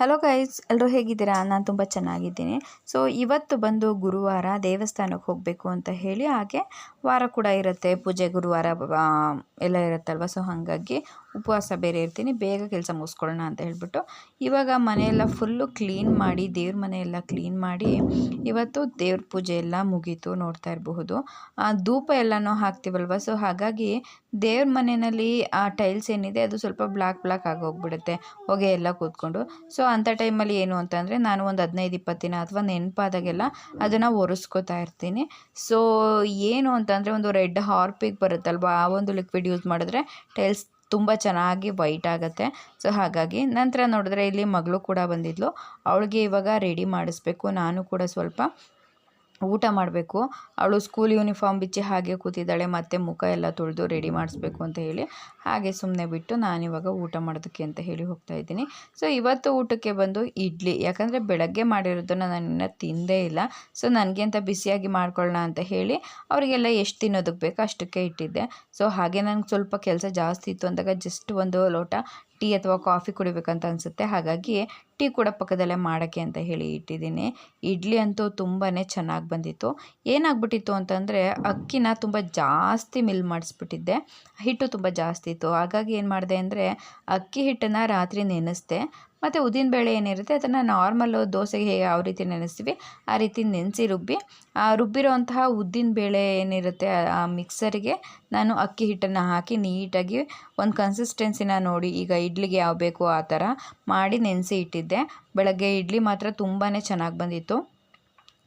Hello guys ಎಲ್ಲರೂ ಹೇಗಿದ್ದೀರಾ? ನಾನು ತುಂಬ ಚೆನ್ನಾಗಿದ್ದೀನಿ. ಸೊ ಇವತ್ತು ಬಂದು ಗುರುವಾರ ದೇವಸ್ಥಾನಕ್ಕೆ ಹೋಗಬೇಕು ಅಂತ ಹೇಳಿ, ಹಾಗೆ ವಾರ ಕೂಡ ಇರುತ್ತೆ. ಪೂಜೆ ಗುರುವಾರ ಎಲ್ಲ ಇರುತ್ತಲ್ವ? ಸೊ ಹಾಗಾಗಿ ಉಪವಾಸ ಬೇರೆ ಇರ್ತೀನಿ. ಬೇಗ ಕೆಲಸ ಮುಗಿಸ್ಕೊಳ್ಳೋಣ ಅಂತ ಹೇಳಿಬಿಟ್ಟು ಇವಾಗ ಮನೆಯೆಲ್ಲ ಫುಲ್ಲು ಕ್ಲೀನ್ ಮಾಡಿ, ದೇವ್ರ ಮನೆಯೆಲ್ಲ ಕ್ಲೀನ್ ಮಾಡಿ ಇವತ್ತು ದೇವ್ರ ಪೂಜೆ ಎಲ್ಲ ಮುಗೀತು ನೋಡ್ತಾ ಇರಬಹುದು. ಧೂಪ ಎಲ್ಲನೂ ಹಾಕ್ತೀವಲ್ವ? ಸೊ ಹಾಗಾಗಿ ದೇವ್ರ ಮನೆಯಲ್ಲಿ ಆ ಟೈಲ್ಸ್ ಏನಿದೆ, ಅದು ಸ್ವಲ್ಪ ಬ್ಲ್ಯಾಕ್ ಬ್ಲ್ಯಾಕ್ ಆಗೋಗ್ಬಿಡುತ್ತೆ. ಹೊಗೆ ಎಲ್ಲ ಕೂತ್ಕೊಂಡು. ಸೊ ಅಂಥ ಟೈಮಲ್ಲಿ ಏನು ಅಂತಂದರೆ, ನಾನು ಒಂದು ಹದಿನೈದು, ಇಪ್ಪತ್ತು ದಿನ ಅಥವಾ ನೆನಪಾದಾಗೆಲ್ಲ ಅದನ್ನು ಒರೆಸ್ಕೋತಾ ಇರ್ತೀನಿ. ಸೊ ಏನು ಅಂತಂದರೆ, ಒಂದು ರೆಡ್ ಹಾರ್ಪಿಕ್ ಬರುತ್ತಲ್ವ, ಆ ಒಂದು ಲಿಕ್ವಿಡ್ ಯೂಸ್ ಮಾಡಿದ್ರೆ ಟೈಲ್ಸ್ ತುಂಬ ಚೆನ್ನಾಗಿ ವೈಟ್ ಆಗುತ್ತೆ. ಸೊ ಹಾಗಾಗಿ ನಂತರ ನೋಡಿದ್ರೆ ಇಲ್ಲಿ ಮಗಳು ಕೂಡ ಬಂದಿದ್ಲು. ಅವಳಿಗೆ ಇವಾಗ ರೆಡಿ ಮಾಡಿಸ್ಬೇಕು. ನಾನು ಕೂಡ ಸ್ವಲ್ಪ ಊಟ ಮಾಡಬೇಕು. ಅವಳು ಸ್ಕೂಲ್ ಯೂನಿಫಾರ್ಮ್ ಬಿಚ್ಚಿ ಹಾಗೆ ಕೂತಿದ್ದಾಳೆ, ಮತ್ತು ಮುಖ ಎಲ್ಲ ತೊಳೆದು ರೆಡಿ ಮಾಡಿಸ್ಬೇಕು ಅಂತ ಹೇಳಿ ಹಾಗೆ ಸುಮ್ಮನೆ ಬಿಟ್ಟು ನಾನಿವಾಗ ಊಟ ಮಾಡೋದಕ್ಕೆ ಅಂತ ಹೇಳಿ ಹೋಗ್ತಾ ಇದ್ದೀನಿ. ಸೊ ಇವತ್ತು ಊಟಕ್ಕೆ ಬಂದು ಇಡ್ಲಿ, ಯಾಕಂದರೆ ಬೆಳಗ್ಗೆ ಮಾಡಿರೋದನ್ನು ನಾನು ತಿಂದೇ ಇಲ್ಲ. ಸೊ ನನಗೆ ಅಂತ ಬಿಸಿಯಾಗಿ ಮಾಡ್ಕೊಳ್ಳೋಣ ಅಂತ ಹೇಳಿ ಅವರಿಗೆಲ್ಲ ಎಷ್ಟು ತಿನ್ನೋದಕ್ಕೆ ಬೇಕೋ ಅಷ್ಟಕ್ಕೆ ಇಟ್ಟಿದ್ದೆ. ಸೊ ಹಾಗೆ ನನಗೆ ಸ್ವಲ್ಪ ಕೆಲಸ ಜಾಸ್ತಿ ಇತ್ತು ಅಂದಾಗ ಜಸ್ಟ್ ಒಂದು ಲೋಟ ಟೀ ಅಥವಾ ಕಾಫಿ ಕುಡಿಬೇಕಂತ ಅನಿಸುತ್ತೆ. ಹಾಗಾಗಿ ಟೀ ಕೂಡ ಪಕ್ಕದಲ್ಲೇ ಮಾಡೋಕ್ಕೆ ಅಂತ ಹೇಳಿ ಇಟ್ಟಿದ್ದೀನಿ. ಇಡ್ಲಿ ಅಂತೂ ತುಂಬಾ ಚೆನ್ನಾಗಿ ಬಂದಿತ್ತು. ಏನಾಗ್ಬಿಟ್ಟಿತ್ತು ಅಂತಂದರೆ ಅಕ್ಕಿನ ತುಂಬ ಜಾಸ್ತಿ ಮಿಲ್ ಮಾಡಿಸ್ಬಿಟ್ಟಿದ್ದೆ. ಹಿಟ್ಟು ತುಂಬ ಜಾಸ್ತಿ ಇತ್ತು. ಹಾಗಾಗಿ ಏನು ಮಾಡಿದೆ ಅಂದರೆ ಅಕ್ಕಿ ಹಿಟ್ಟನ್ನು ರಾತ್ರಿ ನೆನೆಸ್ದೆ. ಮತ್ತು ಉದ್ದಿನಬೇಳೆ ಏನಿರುತ್ತೆ ಅದನ್ನು ನಾರ್ಮಲ್ಲು ದೋಸೆಗೆ ಹೇಗೆ ಯಾವ ರೀತಿ ನೆನೆಸ್ತೀವಿ. ಆ ರೀತಿ ನೆನೆಸಿ ರುಬ್ಬಿ. ಆ ಉದ್ದಿನ ಬೇಳೆ ಏನಿರುತ್ತೆ, ಆ ಮಿಕ್ಸರಿಗೆ ನಾನು ಅಕ್ಕಿ ಹಿಟ್ಟನ್ನು ಹಾಕಿ ನೀಟಾಗಿ ಒಂದು ಕನ್ಸಿಸ್ಟೆನ್ಸಿನ ನೋಡಿ, ಈಗ ಇಡ್ಲಿಗೆ ಯಾವ ಬೇಕು ಆ ಥರ ಮಾಡಿ ನೆನೆಸಿ ಇಟ್ಟಿದ್ದೆ. ಬೆಳಗ್ಗೆ ಇಡ್ಲಿ ಮಾತ್ರ ತುಂಬಾ ಚೆನ್ನಾಗಿ ಬಂದಿತ್ತು.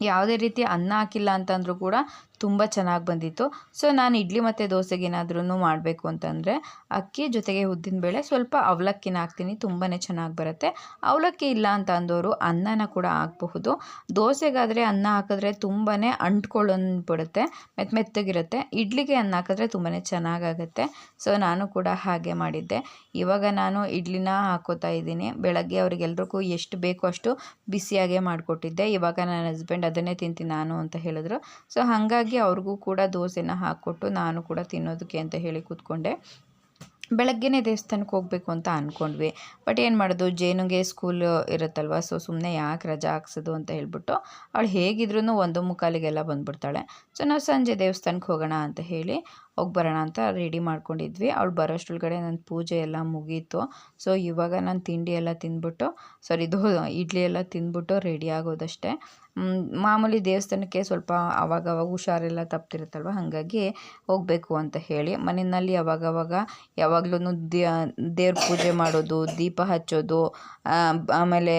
ಯಾವುದೇ ರೀತಿ ಅನ್ನ ಹಾಕಿಲ್ಲ ಅಂತಂದರೂ ಕೂಡ ತುಂಬ ಚೆನ್ನಾಗಿ ಬಂದಿತ್ತು. ಸೊ ನಾನು ಇಡ್ಲಿ ಮತ್ತು ದೋಸೆಗೇನಾದ್ರೂ ಮಾಡಬೇಕು ಅಂತಂದರೆ, ಅಕ್ಕಿ ಜೊತೆಗೆ ಉದ್ದಿನಬೇಳೆ ಸ್ವಲ್ಪ ಅವಲಕ್ಕಿನ ಹಾಕ್ತೀನಿ ತುಂಬಾ ಚೆನ್ನಾಗಿ ಬರುತ್ತೆ. ಅವಲಕ್ಕಿ ಇಲ್ಲ ಅಂತ ಅಂದವರು ಅನ್ನನ ಕೂಡ ಹಾಕಬಹುದು. ದೋಸೆಗಾದರೆ ಅನ್ನ ಹಾಕಿದ್ರೆ ತುಂಬಾ ಅಂಟ್ಕೊಳ್ಳೋನ್ಬಿಡುತ್ತೆ, ಮೆತ್ ಮೆತ್ತಗಿರುತ್ತೆ. ಇಡ್ಲಿಗೆ ಅನ್ನ ಹಾಕಿದ್ರೆ ತುಂಬಾ ಚೆನ್ನಾಗಾಗುತ್ತೆ. ಸೊ ನಾನು ಕೂಡ ಹಾಗೆ ಮಾಡಿದ್ದೆ. ಇವಾಗ ನಾನು ಇಡ್ಲಿನ ಹಾಕೋತಾ ಇದ್ದೀನಿ. ಬೆಳಗ್ಗೆ ಅವ್ರಿಗೆಲ್ರಿಗೂ ಎಷ್ಟು ಬೇಕೋ ಅಷ್ಟು ಬಿಸಿಯಾಗೆ ಮಾಡಿಕೊಟ್ಟಿದ್ದೆ. ಇವಾಗ ನನ್ನ ಹಸ್ಬೆಂಡ್ ಅದನ್ನೇ ತಿಂತೀನಿ ನಾನು ಅಂತ ಹೇಳಿದ್ರು. ಸೊ ಹಾಗಾಗಿ ಅವ್ರಿಗೂ ಕೂಡ ದೋಸೆನ ಹಾಕ್ಕೊಟ್ಟು ನಾನು ಕೂಡ ತಿನ್ನೋದಕ್ಕೆ ಅಂತ ಹೇಳಿ ಕೂತ್ಕೊಂಡೆ. ಬೆಳಗ್ಗೆನೇ ದೇವಸ್ಥಾನಕ್ಕೆ ಹೋಗಬೇಕು ಅಂತ ಅಂದ್ಕೊಂಡ್ವಿ ಬಟ್ ಏನು ಮಾಡೋದು, ಜೇನುಗೆ ಸ್ಕೂಲ್ ಇರುತ್ತಲ್ವ ಸೊ ಸುಮ್ಮನೆ ಯಾಕೆ ರಜಾ ಹಾಕ್ಸೋದು ಅಂತ ಹೇಳ್ಬಿಟ್ಟು ಅವಳು ಹೇಗಿದ್ರೂ ಒಂದು ಮುಕ್ಕಾಲಿಗೆಲ್ಲ ಬಂದುಬಿಡ್ತಾಳೆ. ಸೊ ನಾವು ಸಂಜೆ ದೇವಸ್ಥಾನಕ್ಕೆ ಹೋಗೋಣ ಅಂತ ಹೇಳಿ ಹೋಗಿ ಬರೋಣ ಅಂತ ರೆಡಿ ಮಾಡ್ಕೊಂಡಿದ್ವಿ. ಅವಳು ಬರೋಷ್ಟ್ರೊಳಗಡೆ ನನ್ನ ಪೂಜೆ ಎಲ್ಲ ಮುಗೀತು. ಸೊ ಇವಾಗ ನಾನು ತಿಂಡಿ ಎಲ್ಲ ತಿಂದ್ಬಿಟ್ಟು ಸಾರಿ ಇದು ಇಡ್ಲಿ ಎಲ್ಲ ತಿಂದ್ಬಿಟ್ಟು ರೆಡಿ ಆಗೋದಷ್ಟೇ. ಮಾಮೂಲಿ ದೇವಸ್ಥಾನಕ್ಕೆ ಸ್ವಲ್ಪ ಆವಾಗವಾಗ ಹುಷಾರೆಲ್ಲ ತಪ್ತಿರುತ್ತಲ್ವ, ಹಾಗಾಗಿ ಹೋಗಬೇಕು ಅಂತ ಹೇಳಿ. ಮನೆಯಲ್ಲಿ ಅವಾಗವಾಗ ಯಾವಾಗ್ಲೂ ದೇವ್ರ ಪೂಜೆ ಮಾಡೋದು, ದೀಪ ಹಚ್ಚೋದು ಆಮೇಲೆ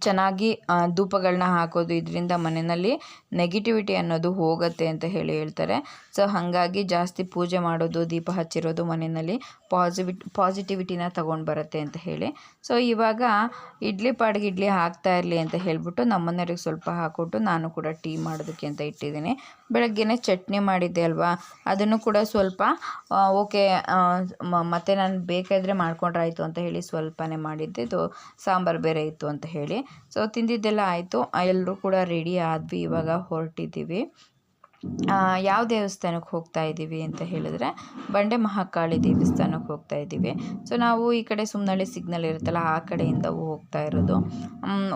ಚೆನ್ನಾಗಿ ಧೂಪಗಳನ್ನ ಹಾಕೋದು ಇದರಿಂದ ಮನೆಯಲ್ಲಿ ನೆಗೆಟಿವಿಟಿ ಅನ್ನೋದು ಹೋಗುತ್ತೆ ಅಂತ ಹೇಳಿ ಹೇಳ್ತಾರೆ. ಸೊ, ಹಾಗಾಗಿ ಜಾಸ್ತಿ ಪೂಜೆ ಮಾಡೋದು, ದೀಪ ಹಚ್ಚಿರೋದು ಮನೆಯಲ್ಲಿ ಪಾಸಿವಿಟ್ ಪಾಸಿಟಿವಿಟಿನ ತಗೊಂಡು ಬರುತ್ತೆ ಅಂತ ಹೇಳಿ. ಸೊ, ಇವಾಗ ಇಡ್ಲಿ ಪಾಡಿಗೆ ಇಡ್ಲಿ ಹಾಕ್ತಾ ಇರಲಿ ಅಂತ ಹೇಳಿಬಿಟ್ಟು ನಮ್ಮನೆಯವ್ರಿಗೆ ಸ್ವಲ್ಪ ಹಾಕ್ಕೊಟ್ಟು ನಾನು ಕೂಡ ಟೀ ಮಾಡೋದಕ್ಕೆ ಅಂತ ಇಟ್ಟಿದ್ದೀನಿ. ಬೆಳಗ್ಗೆನೇ ಚಟ್ನಿ ಮಾಡಿದ್ದೆ ಅಲ್ವಾ? ಅದನ್ನು ಕೂಡ ಸ್ವಲ್ಪ ಓಕೆ ಮತ್ತೆ ನಾನು ಬೇಕಾದರೆ ಮಾಡ್ಕೊಂಡ್ರಾಯಿತು ಅಂತ ಹೇಳಿ ಸ್ವಲ್ಪನೇ ಮಾಡಿದ್ದೆ. ಇದು ಸಾಂಬಾರು ಬೇರೆ ಇತ್ತು ಅಂತ ಹೇಳಿ. ಸೊ ತಿಂದಿದ್ದೆಲ್ಲ ಆಯಿತು. ಎಲ್ಲರೂ ಕೂಡ ರೆಡಿ ಆದ್ವಿ, ಇವಾಗ ಹೊರಟಿದ್ದೀವಿ. ಯಾವ ದೇವಸ್ಥಾನಕ್ಕೆ ಹೋಗ್ತಾ ಇದ್ದೀವಿ ಅಂತ ಹೇಳಿದ್ರೆ ಬಂಡೆ ಮಹಾಕಾಳಿ ದೇವಸ್ಥಾನಕ್ಕೆ ಹೋಗ್ತಾ ಇದ್ದೀವಿ ಸೊ ನಾವು ಈ ಕಡೆ ಸುಮ್ಮನಳ್ಳಿ ಸಿಗ್ನಲ್ ಇರುತ್ತಲ್ಲ, ಆ ಕಡೆಯಿಂದ ಹೋಗ್ತಾ ಇರೋದು.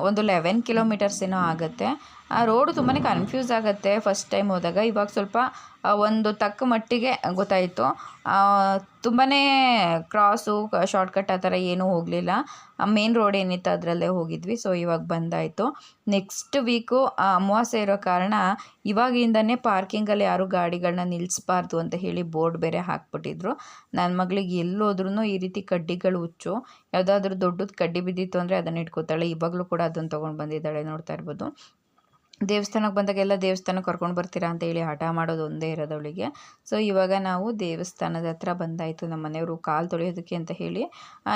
ಒಂದು ಲೆವೆನ್ ಕಿಲೋಮೀಟರ್ಸ್ ಏನೋ ಆಗುತ್ತೆ. ಆ ರೋಡು ತುಂಬಾ ಕನ್ಫ್ಯೂಸ್ ಆಗುತ್ತೆ. ಫಸ್ಟ್ ಟೈಮ್ ಹೋದಾಗ ಇವಾಗ ಸ್ವಲ್ಪ ಒಂದು ತಕ್ಕ ಮಟ್ಟಿಗೆ ಗೊತ್ತಾಯಿತು. ತುಂಬಾ ಕ್ರಾಸು ಶಾರ್ಟ್ಕಟ್ ಆ ಥರ ಏನೂ ಹೋಗಲಿಲ್ಲ. ಮೇನ್ ರೋಡ್ ಏನಿತ್ತು ಅದರಲ್ಲೇ ಹೋಗಿದ್ವಿ. ಸೊ ಇವಾಗ ಬಂದಾಯಿತು. ನೆಕ್ಸ್ಟ್ ವೀಕು ಅಮಾವಾಸ್ಯೆ ಇರೋ ಕಾರಣ ಇವಾಗಿಂದನೇ ಪಾರ್ಕಿಂಗಲ್ಲಿ ಯಾರು ಗಾಡಿಗಳನ್ನ ನಿಲ್ಲಿಸಬಾರ್ದು ಅಂತ ಹೇಳಿ ಬೋರ್ಡ್ ಬೇರೆ ಹಾಕ್ಬಿಟ್ಟಿದ್ರು. ನನ್ನ ಮಗಳಿಗೆ ಎಲ್ಲೋದ್ರೂ ಈ ರೀತಿ ಕಡ್ಡಿಗಳು ಹುಚ್ಚು. ಯಾವುದಾದ್ರೂ ದೊಡ್ಡದು ಕಡ್ಡಿ ಬಿದ್ದಿತ್ತು ಅಂದರೆ ಅದನ್ನು ಇಟ್ಕೋತಾಳೆ. ಇವಾಗಲೂ ಕೂಡ ಅದನ್ನು ತೊಗೊಂಡು ಬಂದಿದ್ದಾಳೆ ನೋಡ್ತಾ ಇರ್ಬೋದು. ದೇವಸ್ಥಾನಕ್ಕೆ ಬಂದಾಗೆಲ್ಲ ದೇವಸ್ಥಾನಕ್ಕೆ ಕರ್ಕೊಂಡು ಬರ್ತೀರಾ ಅಂತ ಹೇಳಿ ಹಠ ಮಾಡೋದು ಒಂದೇ ಇರೋದು ಅವಳಿಗೆ ಸೊ ಇವಾಗ ನಾವು ದೇವಸ್ಥಾನದ ಹತ್ರ ಬಂದಾಯಿತು ನಮ್ಮ ಮನೆಯವರು ಕಾಲು ತೊಳೆಯೋದಕ್ಕೆ ಅಂತ ಹೇಳಿ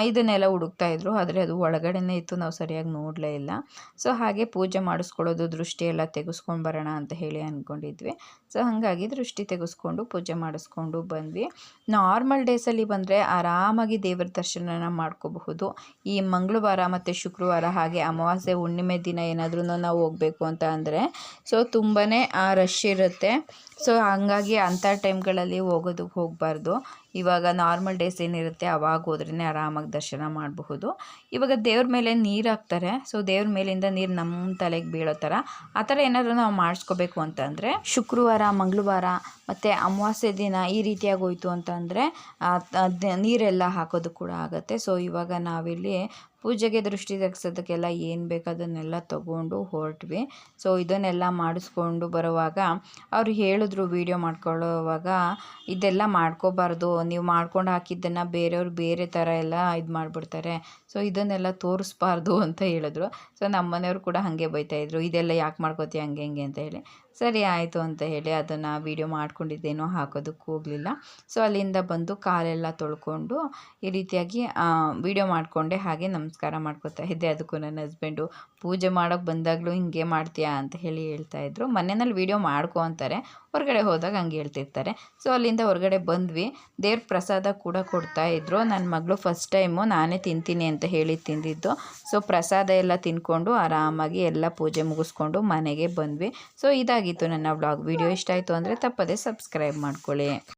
ಇದನ್ನೆಲ್ಲ ಹುಡುಕ್ತಾ ಇದ್ರು. ಆದರೆ ಅದು ಒಳಗಡೆನೇ ಇತ್ತು, ನಾವು ಸರಿಯಾಗಿ ನೋಡಲೇ ಇಲ್ಲ. ಸೊ ಹಾಗೆ ಪೂಜೆ ಮಾಡಿಸ್ಕೊಳ್ಳೋದು ದೃಷ್ಟಿ ಎಲ್ಲ ತೆಗೆಸ್ಕೊಂಡು ಬರೋಣ ಅಂತ ಹೇಳಿ ಅಂದ್ಕೊಂಡಿದ್ವಿ. ಸೊ ಹಾಗಾಗಿ ದೃಷ್ಟಿ ತೆಗೆಸ್ಕೊಂಡು ಪೂಜೆ ಮಾಡಿಸ್ಕೊಂಡು ಬಂದ್ವಿ. ನಾರ್ಮಲ್ ಡೇಸಲ್ಲಿ ಬಂದರೆ ಆರಾಮಾಗಿ ದೇವರ ದರ್ಶನನ ಮಾಡ್ಕೋಬಹುದು. ಈ ಮಂಗಳವಾರ ಮತ್ತು ಶುಕ್ರವಾರ ಹಾಗೆ ಅಮಾವಾಸ್ಯೆ ಹುಣ್ಣಿಮೆ ದಿನ ಏನಾದ್ರೂ ನಾವು ಹೋಗಬೇಕು ಅಂತ ಅಂದರೆ, ಸೊ ತುಂಬಾ ರಶ್ ಇರುತ್ತೆ. ಸೊ ಹಾಗಾಗಿ ಅಂಥ ಟೈಮ್ಗಳಲ್ಲಿ ಹೋಗೋದಕ್ಕೆ ಹೋಗಬಾರ್ದು. ಇವಾಗ ನಾರ್ಮಲ್ ಡೇಸ್ ಏನಿರುತ್ತೆ, ಅವಾಗ ಹೋದ್ರೇ ಆರಾಮಾಗಿ ದರ್ಶನ ಮಾಡಬಹುದು. ಇವಾಗ ದೇವ್ರ ಮೇಲೆ ನೀರು ಹಾಕ್ತಾರೆ. ಸೊ ದೇವ್ರ ಮೇಲಿಂದ ನೀರು ನಮ್ಮ ತಲೆಗೆ ಬೀಳೋ ಥರ ಆ ಥರ ಏನಾದರೂ ನಾವು ಮಾಡಿಸ್ಕೋಬೇಕು ಅಂತಂದರೆ, ಶುಕ್ರವಾರ, ಮಂಗಳವಾರ ಮತ್ತು ಅಮಾವಾಸ್ಯೆ ದಿನ ಈ ರೀತಿಯಾಗಿ ಹೋಯಿತು ಅಂತಂದರೆ ನೀರೆಲ್ಲ ಹಾಕೋದು ಕೂಡ ಆಗುತ್ತೆ. ಸೊ ಇವಾಗ ನಾವಿಲ್ಲಿ ಪೂಜೆಗೆ ದೃಷ್ಟಿ ತೆಗ್ಸೋದಕ್ಕೆಲ್ಲ ಏನು ಬೇಕು ಅದನ್ನೆಲ್ಲ ತಗೊಂಡು ಹೊರಟ್ವಿ. ಸೊ ಇದನ್ನೆಲ್ಲ ಮಾಡಿಸ್ಕೊಂಡು ಬರುವಾಗ ಅವರು ಹೇಳಿದ್ರು ವೀಡಿಯೋ ಮಾಡ್ಕೊಳ್ಳೋವಾಗ, ಇದೆಲ್ಲ ಮಾಡ್ಕೋಬಾರ್ದು. ನೀವು ಮಾಡ್ಕೊಂಡು ಹಾಕಿದ್ದನ್ನು ಬೇರೆಯವ್ರು ಬೇರೆ ಥರ ಎಲ್ಲ ಇದು ಮಾಡಿಬಿಡ್ತಾರೆ ಸೊ, ಇದನ್ನೆಲ್ಲ ತೋರಿಸ್ಬಾರ್ದು ಅಂತ ಹೇಳಿದ್ರು. ಸೊ ನಮ್ಮ ಮನೆಯವರು ಕೂಡ ಹಾಗೆ ಬೈತಾಯಿದ್ರು ಇದೆಲ್ಲ ಯಾಕೆ ಮಾಡ್ಕೋತೀಯ ಹಂಗೆ, ಹಿಂಗೆ ಅಂತ ಹೇಳಿ. ಸರಿ, ಆಯಿತು ಅಂತ ಹೇಳಿ ಅದನ್ನು ವೀಡಿಯೋ ಮಾಡ್ಕೊಂಡಿದ್ದೇನೋ ಹಾಕೋದಕ್ಕೆ ಹೋಗಲಿಲ್ಲ. ಸೊ, ಅಲ್ಲಿಂದ ಬಂದು ಕಾಲೆಲ್ಲ ತೊಳ್ಕೊಂಡು ಈ ರೀತಿಯಾಗಿ ವೀಡಿಯೋ ಮಾಡಿಕೊಂಡೆ. ಹಾಗೆ ನಮಸ್ಕಾರ ಮಾಡ್ಕೋತಾ ಇದ್ದೆ. ಅದಕ್ಕೂ ನನ್ನ ಹಸ್ಬೆಂಡು, ಪೂಜೆ ಮಾಡೋಕ್ಕೆ ಬಂದಾಗಲೂ ಹಿಂಗೆ ಮಾಡ್ತೀಯಾ? ಅಂತ ಹೇಳಿ ಹೇಳ್ತಾಯಿದ್ರು ಮನೆಯಲ್ಲಿ ವೀಡಿಯೋ ಮಾಡ್ಕೊ ಅಂತಾರೆ. ಹೊರಗಡೆ ಹೋದಾಗ ಹಂಗೆ ಹೇಳ್ತಿರ್ತಾರೆ. ಸೊ, ಅಲ್ಲಿಂದ ಹೊರಗಡೆ ಬಂದ್ವಿ. ದೇವ್ರ ಪ್ರಸಾದ ಕೂಡ ಕೊಡ್ತಾಯಿದ್ರು ನನ್ನ ಮಗಳು ಫಸ್ಟ್ ಟೈಮು ನಾನೇ ತಿಂತೀನಿ ಹೇಳಿ ತಿಂದಿದ್ದು. ಸೊ ಪ್ರಸಾದ ಎಲ್ಲ ತಿನ್ಕೊಂಡು ಆರಾಮಾಗಿ ಎಲ್ಲ ಪೂಜೆ ಮುಗಿಸ್ಕೊಂಡು ಮನೆಗೆ ಬಂದ್ವಿ. ಸೊ ಇದಾಗಿತ್ತು ನನ್ನ ವ್ಲಾಗ್ ವಿಡಿಯೋ ಇಷ್ಟ ಆಯಿತು ಅಂದರೆ ತಪ್ಪದೇ ಸಬ್ಸ್ಕ್ರೈಬ್ ಮಾಡ್ಕೊಳ್ಳಿ.